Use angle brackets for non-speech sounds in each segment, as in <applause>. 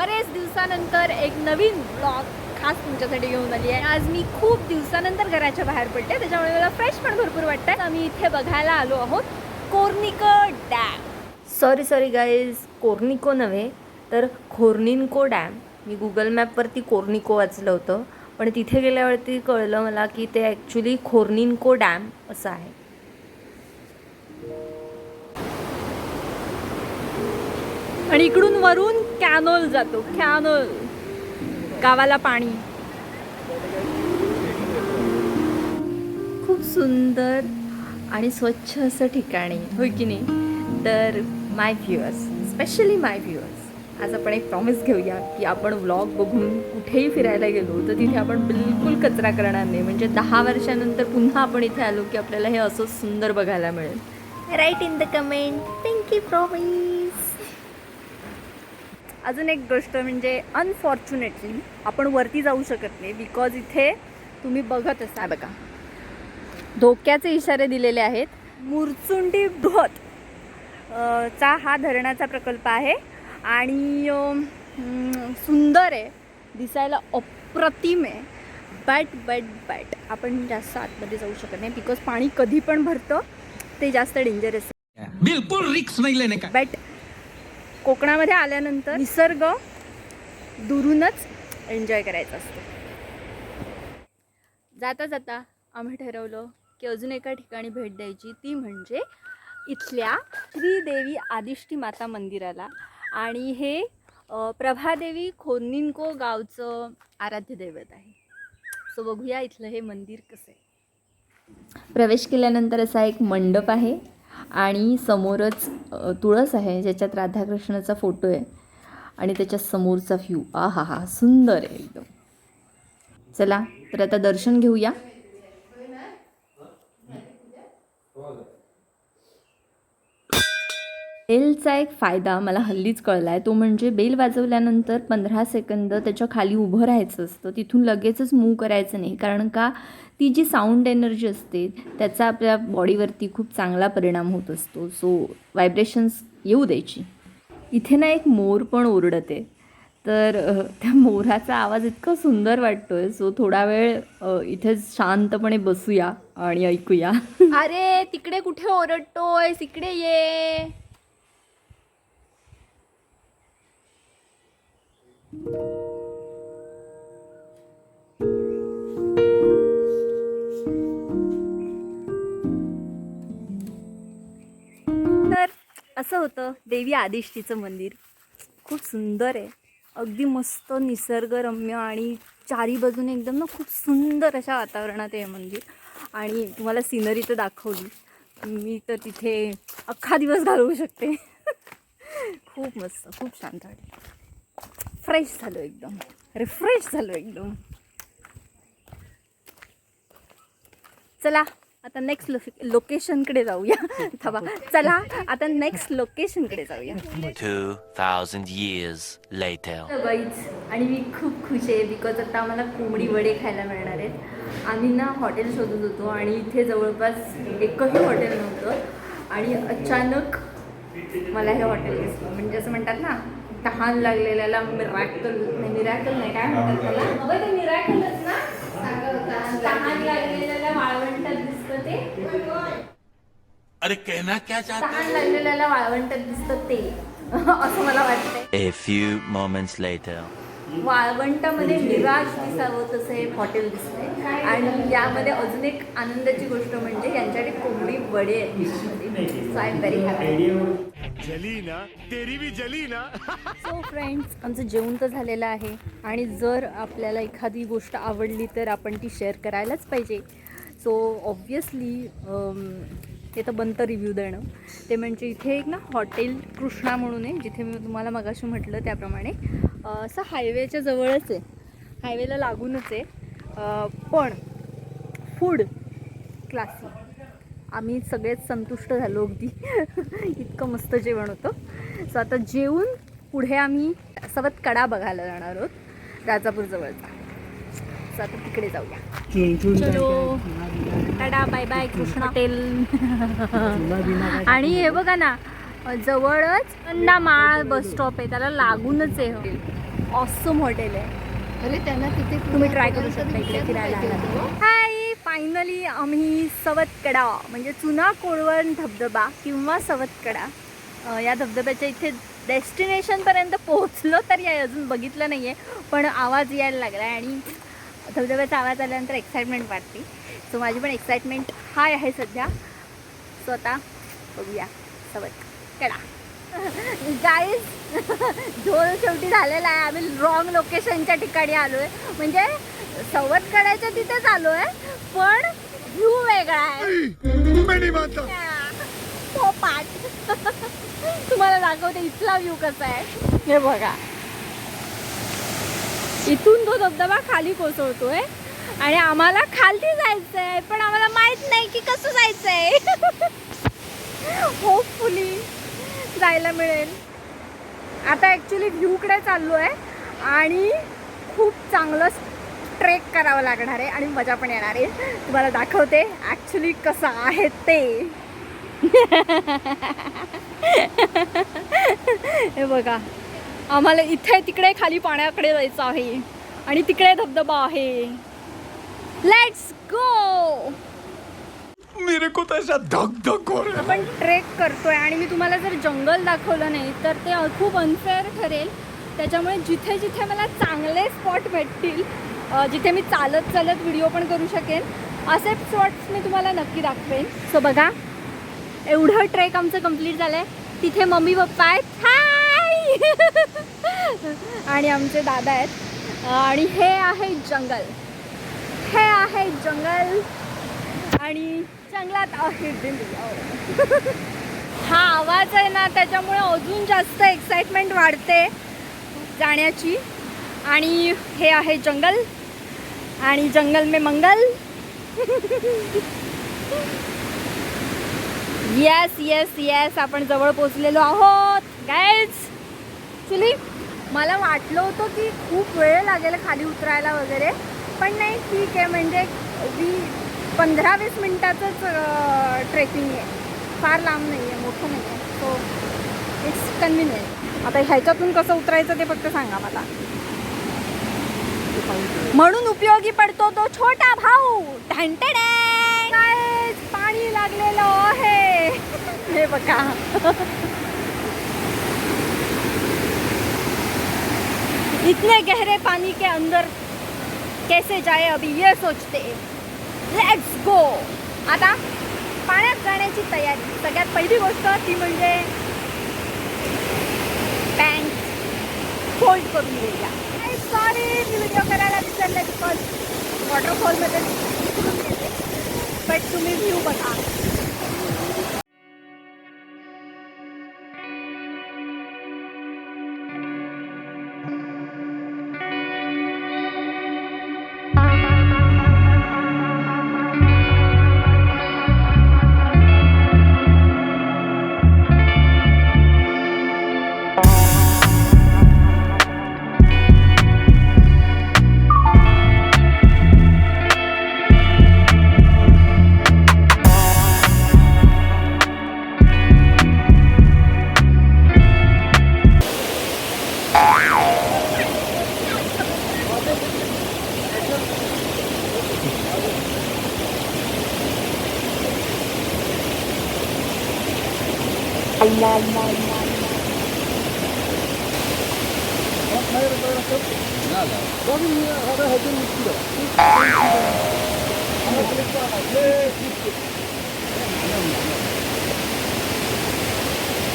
बरेच दिवसानंतर एक नवीन ब्लॉग खास तुमच्यासाठी घेऊन आली आहे. आज मी खूप दिवसानंतर घराच्या बाहेर पडते त्याच्यामुळे मला फ्रेश पण भरपूर वाटतंय. आम्ही इथे बघायला आलो आहोत कोर्निको डॅम. सॉरी सॉरी गाईज कोर्निको नव्हे तर खोर्निनको डॅम. मी गुगल मॅपवरती कोर्निको वाचलं होतं पण तिथे गेल्यावरती कळलं मला की ते ॲक्च्युली खोर्निनको डॅम असं आहे. आणि इकडून वरून कॅनोल जातो कॅनोल. गावाला पाणी. खूप सुंदर आणि स्वच्छ असं ठिकाणी होय की नाही? तर my viewers specially my viewers आज आपण एक प्रॉमिस घेऊया की आपण व्लॉग बघून कुठेही फिरायला गेलो तर तिथे आपण बिलकुल कचरा करणार नाही. म्हणजे दहा वर्षानंतर पुन्हा आपण इथे आलो की आपल्याला हे असं सुंदर बघायला मिळेल. Write in the comment thank you promise अजून एक गोष्ट म्हणजे अनफॉर्च्युनेटली आपण वरती जाऊ शकत नाही बिकॉज इथे तुम्ही बघत असाल. बघा. धोक्याचे इशारे दिलेले आहेत. मुरचुंडी बृहत चा हा धरणाचा प्रकल्प आहे आणि सुंदर आहे. दिसायला अप्रतिम आहे. बट बट बट आपण जास्त आतमध्ये जाऊ शकत नाही बिकॉज पाणी कधी पण भरतं ते जास्त डेंजरस आहे. बिल्कुल रिक्स नहीं बट कोकणामध्ये आल्यानंतर निसर्ग दुरूनच एन्जॉय करायचं असतं. जाता जाता आम्ही ठरवलं की अजून एका ठिकाणी भेट द्यायची. ती म्हणजे इथल्या त्रिदेवी आदिष्टी माता मंदिराला. आणि हे प्रभादेवी खोनिनको गावचं आराध्य दैवत आहे. सो बघूया इथलं हे मंदिर कसं आहे. प्रवेश केल्यानंतर असा एक मंडप आहे. आणि समोरच तुळस आहे ज्याच्यात राधाकृष्णाचा फोटो आहे आणि त्याच्या समोरचा व्ह्यू आ हा हा सुंदर आहे एकदम. चला तर आता दर्शन घेऊया. बेलचा एक फायदा मला हल्लीच कळला आहे तो म्हणजे बेल वाजवल्यानंतर पंधरा सेकंद त्याच्याखाली उभं राहायचं असतं. तिथून लगेचच मूव करायचं नाही. कारण का? ती जी साऊंड एनर्जी असते त्याचा आपल्या बॉडीवरती खूप चांगला परिणाम होत असतो. सो व्हायब्रेशन्स येऊ द्यायची. इथे ना एक मोर पण ओरडते. तर त्या मोराचा आवाज इतका सुंदर वाटतो आहे सो थोडा वेळ इथेच शांतपणे बसूया आणि ऐकूया. अरे तिकडे कुठे ओरडतोय तिकडे ये. तर असं होतं देवी आदिष्टीचं मंदिर. खूप सुंदर आहे. अगदी मस्त निसर्गरम्य आणि चारी बाजूने एकदम ना खूप सुंदर अशा वातावरणात आहे मंदिर. आणि तुम्हाला सिनरी तर दाखवली. मी तर तिथे अख्खा दिवस घालवू शकते. <laughs> खूप मस्त खूप शांत वाटलं फ्रेश झालो एकदम. रिफ्रेश झालो एकदम. चला आता नेक्स्ट लोकेशनकडे जाऊया. थांबा. चला आता नेक्स्ट लोकेशनकडे जाऊया. 2,000 years later. गाईज आणि मी खूप खुश आहे बिकॉज आता आम्हाला कोंबडी वडे खायला मिळणार आहेत. आम्ही ना हॉटेल शोधत होतो आणि इथे जवळपास एकही हॉटेल नव्हतं. आणि अचानक मला हे हॉटेल दिसलं. म्हणजे असं म्हणतात ना तहान लागलेल्याला मिरॅकल नाही मिरॅकल नाही काय म्हणतात त्याला? ते मिरॅकलच ना तहान लागलेल्याला वाळवंटात दिसतं ते. अरे कहना क्या चाहते तहान लागलेल्याला वाळवंटात दिसतं ते. <laughs> असं मला वाटतंय. A few moments later. वाळवंटामध्ये निराश दिसावं तसं हे हॉटेल दिसतंय. आणि यामध्ये अजून एक आनंदाची गोष्ट म्हणजे यांच्याकडे कोंबडी वडे आहेत. So I am very happy जली ना तेरी भी जली ना सो फ्रेंड्स आमचं जेवण तर झालेलं आहे आणि जर आपल्याला एखादी गोष्ट आवडली तर आपण ती शेअर करायलाच पाहिजे. सो ऑब्वियसली ते तर बनतं रिव्ह्यू देणं. ते म्हणजे इथे एक ना हॉटेल कृष्णा म्हणून आहे जिथे मी तुम्हाला मगाशी म्हटलं त्याप्रमाणे. असं हायवेच्या जवळच आहे. हायवेला लागूनच आहे. पण फूड क्लासी आम्ही सगळेच संतुष्ट झालो अगदी. इतकं मस्त जेवण होतं. सो आता जेवून पुढे आम्ही सवत कडा बघायला जाणार आहोत. राजापूर जवळचा. सो आता तिकडे जाऊया. चलो. Tata bye bye Krishna. <laughs> Hotel आणि हे बघा ना जवळच ना माळ बस स्टॉप आहे. त्याला लागूनच आहे हॉटेल. ऑसम हॉटेल आहे. अरे त्यांना तिथे तुम्ही ट्राय करू शकता. इकडे फिरायला पाहिजे आला होतं. हाय फायनली आम्ही सवतकडा म्हणजे चुना कोळवण धबधबा किंवा सवतकडा या धबधब्याच्या इथे डेस्टिनेशनपर्यंत पोहोचलो तरी आहे अजून बघितलं नाही आहे पण आवाज यायला लागला आहे आणि धबधब्याचा आवाज आल्यानंतर एक्साइटमेंट वाटते. सो माझी पण एक्साइटमेंट हाय आहे सध्या. सो आता बघूया सवतकडा. <laughs> गाईज <laughs> ढोल शेवटी झालेला आहे. आम्ही रॉंग लोकेशनच्या ठिकाणी आलो आहे म्हणजे सवतकड्याच्या तिथेच आलो आहे पण व्ह्यू वेगळा आहे. तो पाठ तुम्हाला दाखवते इथला व्ह्यू कसा आहे. हे बघा. इथून तो धबधबा खाली कोसळतोय आणि आम्हाला खाली जायचं आहे पण आम्हाला माहीत नाही की कसं जायचं आहे होपफुली जायला मिळेल. आता ॲक्च्युली व्ह्यूकडे चाललो आहे आणि खूप चांगलं ट्रेक करावं लागणार आहे आणि मजा पण येणार आहे. तुम्हाला दाखवते ॲक्च्युली कसं आहे ते. हे बघा. आम्हाला इथे तिकडे खाली पाण्याकडे जायचं आहे. आणि तिकडे धबधबा आहे. लेट्स गो मेरे को धक धक हो आपण ट्रेक करतोय आणि मी तुम्हाला जर जंगल दाखवलं नाही तर ते खूप अनफेअर ठरेल. त्याच्यामुळे जिथे जिथे मला चांगले स्पॉट भेटतील जिथे मी चालत चालत व्हिडिओ पण करू शकेन. असे स्पॉट्स मी तुम्हाला नक्की दाखवेन. सो बघा. एवढं ट्रेक आमचं कंप्लीट झालं आहे तिथे मम्मी पप्पा आहेत. हाय <laughs> आणि आमचे दादा आहेत. आणि हे आहे जंगल. हे आहे जंगल. आणि जंगलात आहे दिल्ली. हो. <laughs> हा. आवाज आहे ना त्याच्यामुळे अजून जास्त एक्साइटमेंट वाढते जाण्याची. आणि हे आहे जंगल. आणि जंगल में मंगल. येस येस येस आपण जवळ पोचलेलो आहोत. गायज ॲक्च्युली मला वाटलं होतं की खूप वेळ लागेल खाली उतरायला वगैरे पण नाही ठीक आहे म्हणजे वी पंधरा वीस मिनटाचंच ट्रेकिंग आहे. फार लांब नाही आहे मोठं नाही आहे. सो इट्स कन्व्हिनियंट आता ह्याच्यातून कसं उतरायचं ते फक्त सांगा मला. म्हणून उपयोगी पडतो तो छोटा भाऊ. ढंटडे पाणी लागलेलं आहे. हे बघा. इतने गहरे पानी के अंदर कैसे जाए अभी ये सोचते लेट्स गो आता पाण्यात जाण्याची तयारी. सगळ्यात पहिली गोष्ट ती म्हणजे पॅन्ट फोल्ड करून घेऊया. सॉरी मी व्हिडिओ करायला विसरले बिकॉज वॉटरफॉलमध्ये बट तुम्ही व्ह्यू बघा.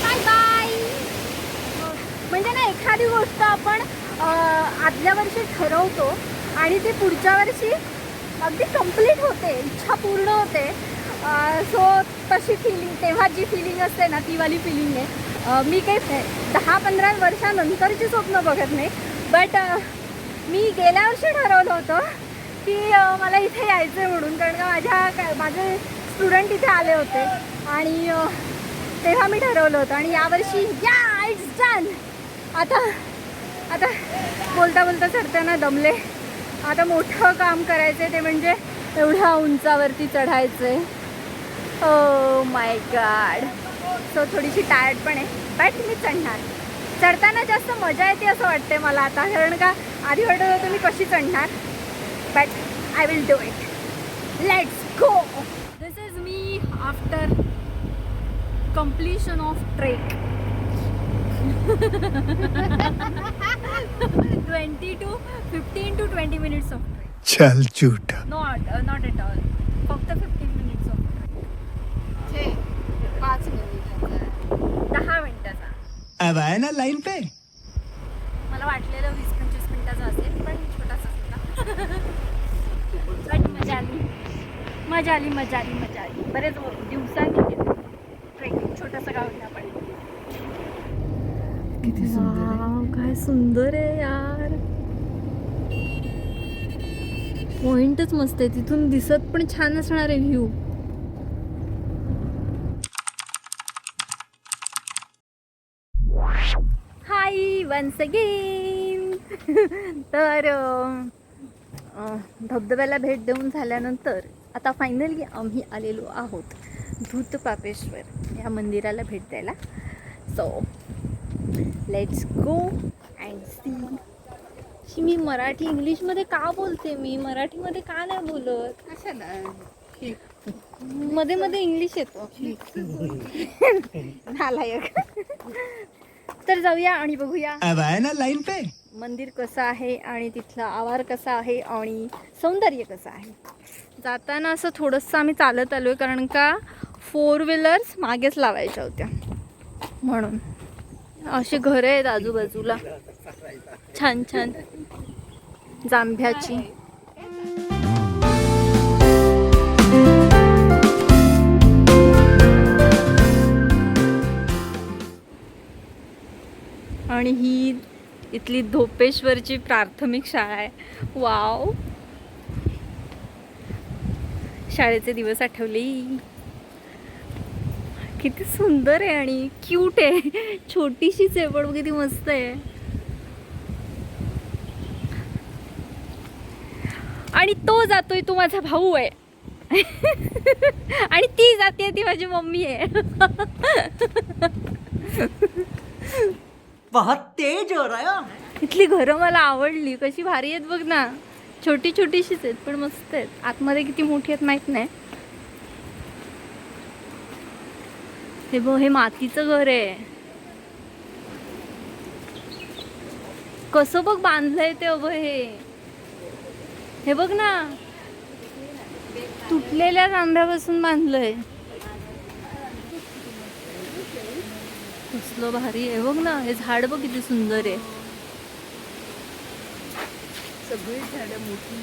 बाय बाय म्हणजे ना एखादी गोष्ट आपण आदल्या वर्षी ठरवतो आणि ती पुढच्या वर्षी अगदी कंप्लीट होते इच्छा पूर्ण होते. सो तशी फिलिंग तेव्हा जी फिलिंग असते ना ती वाली फिलिंग आहे मी काही दहा पंधरा वर्षानंतरची स्वप्न बघत नाही. बट मी गेल्या वर्षी ठरवलं होतं की मला इथे यायचं आहे म्हणून कारण का माझ्या माझे स्टुडंट इथे आले होते. आणि तेव्हा मी ठरवलं होतं. आणि यावर्षी या इट्स डन आता आता बोलता बोलता चढताना दमले. आता मोठं काम करायचं आहे ते म्हणजे एवढ्या उंचावरती चढायचं आहे ओ माय गॉड सो थोडीशी टायर्ड पण आहे. बट मी चढणार. चढताना जास्त मजा येते असं वाटते मला आता. कारण का आधी वाटत होतं मी कशी चढणार. But I will do it let's go this is me after completion of trek. <laughs> 20 to 15 to 20 minutes of trek. चल not uh, not at all. फक्त पाच दहा मिनिटाचा. अब आए ना लाइन पे? मला वाटलेलं वीस पंचवीस मिनिटाचा असेल पण छोटासा होता बट मजा आली. मजा आली मजा आली मजा आली. बरेच दिवसांनी ट्रेकिंग छोटंसं गाव होतं आपण. किती सुंदर काय सुंदर आहे यार. पॉइंटच मस्त आहे. तिथून दिसत पण छान असणार आहे व्ह्यू वन्स अगेन <laughs> तर धबधब्याला भेट देऊन झाल्यानंतर आता फायनली आम्ही आलेलो आहोत धूत पापेश्वर या मंदिराला भेट द्यायला. So let's go and see मी मराठी इंग्लिशमध्ये का बोलते? मी मराठीमध्ये का नाही बोलत? मध्ये मध्ये इंग्लिश येतो. <laughs> नालायक. तर जाऊया आणि बघूया. अब ना लाइन पे. मंदिर कसं आहे आणि तिथला आवार कसा आहे आणि सौंदर्य कसं आहे. जाताना असं थोडंसं आम्ही चालत आलो आहे कारण का फोर व्हीलर्स मागेच लावायच्या होत्या. म्हणून. अशी घरं आहेत आजूबाजूला. छान छान. जांभ्याची. आणि ही इथली धोपेश्वरची प्राथमिक शाळा आहे. वाव. शाळेचे दिवस आठवले. किती सुंदर आहे आणि क्यूट आहे. छोटीशीच आहे पण किती मस्त आहे. आणि तो जातोय तो माझा भाऊ आहे. आणि ती जाते ती माझी मम्मी आहे. बहुत तेज हो रहा है। इथली घरं मला आवडली. कशी भारी आहेत बघ ना. छोटी छोटीशीच आहेत पण मस्त आहेत. आतमध्ये किती मोठी आहेत माहीत नाही. हे बघ हे मातीचं घर आहे. कसं बघ बांधलंय ते अभ हे. हे बघ ना. तुटलेल्या जांभ्यापासून बांधलंय. कसलं भारी आहे. बघ ना हे झाड बघ किती सुंदर आहे. सगळी झाडं मोठी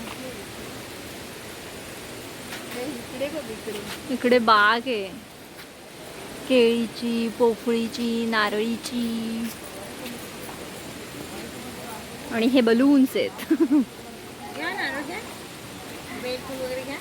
इकडे बघ इकडे. इकडे बाग आहे. केळीची पोफळीची नारळीची. आणि हे बलून्स आहेत. घ्या ना घ्या. वगैरे घ्या.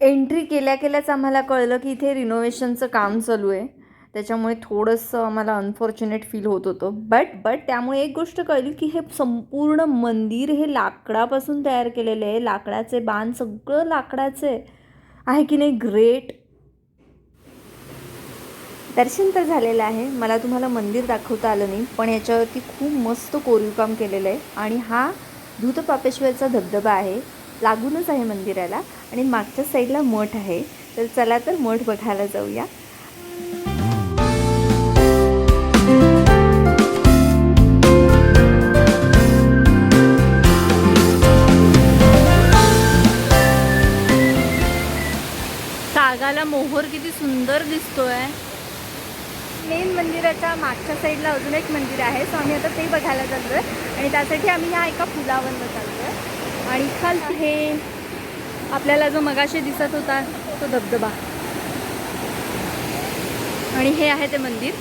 एंट्री केल्या केल्याच आम्हाला कळलं की इथे रिनोव्हेशनचं काम चालू आहे. त्याच्यामुळे थोडंसं आम्हाला अनफॉर्च्युनेट फील होत होतं. बट बट त्यामुळे एक गोष्ट कळली की हे संपूर्ण मंदिर हे लाकडापासून तयार केलेले आहे. लाकडाचे बाण सगळं लाकडाचं आहे. आहे की नाही? ग्रेट दर्शन तर झालेलं आहे. मला तुम्हाला मंदिर दाखवता आलं नाही. पण याच्यावरती खूप मस्त कोरीवकाम केलेलं आहे. आणि हा धूतपापेश्वरचा धबधबा आहे. लागूनच आहे मंदिराला आणि मागच्या साईडला मठ आहे. तर चला तर मठ बघायला जाऊया. सागाला मोहर किती सुंदर दिसतोय. मेन मंदिराच्या मागच्या साईडला अजून एक मंदिर आहे. सो आम्ही आता ते बघायला चाललो आहे आणि त्यासाठी आम्ही ह्या एका पुलावरनं चाललो आहे आणि खालती हे आपल्याला जो मगाशी दिसत होता तो धबधबा. आणि हे आहे ते मंदिर.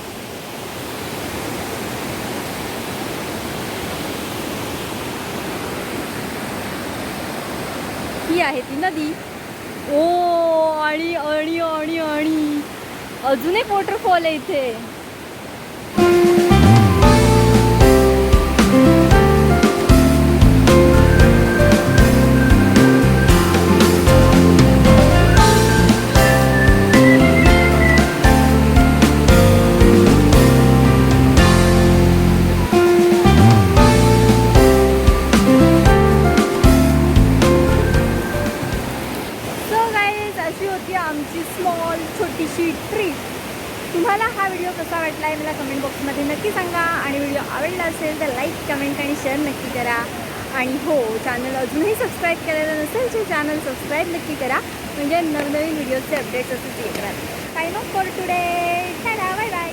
ही आहे ती नदी. ओ आणि आणि आणि आणि. अजून एक वॉटरफॉल आहे इथे. हा व्हिडिओ कसा वाटला आहे मला कमेंट बॉक्समध्ये नक्की सांगा. आणि व्हिडिओ आवडला असेल तर लाईक कमेंट आणि शेअर नक्की करा. आणि हो चॅनल अजूनही सबस्क्राईब केलेलं नसेल तर चॅनल सबस्क्राईब नक्की करा. म्हणजे नवनवीन व्हिडिओचे अपडेट्स असे येत राहतील. Time off for today bye bye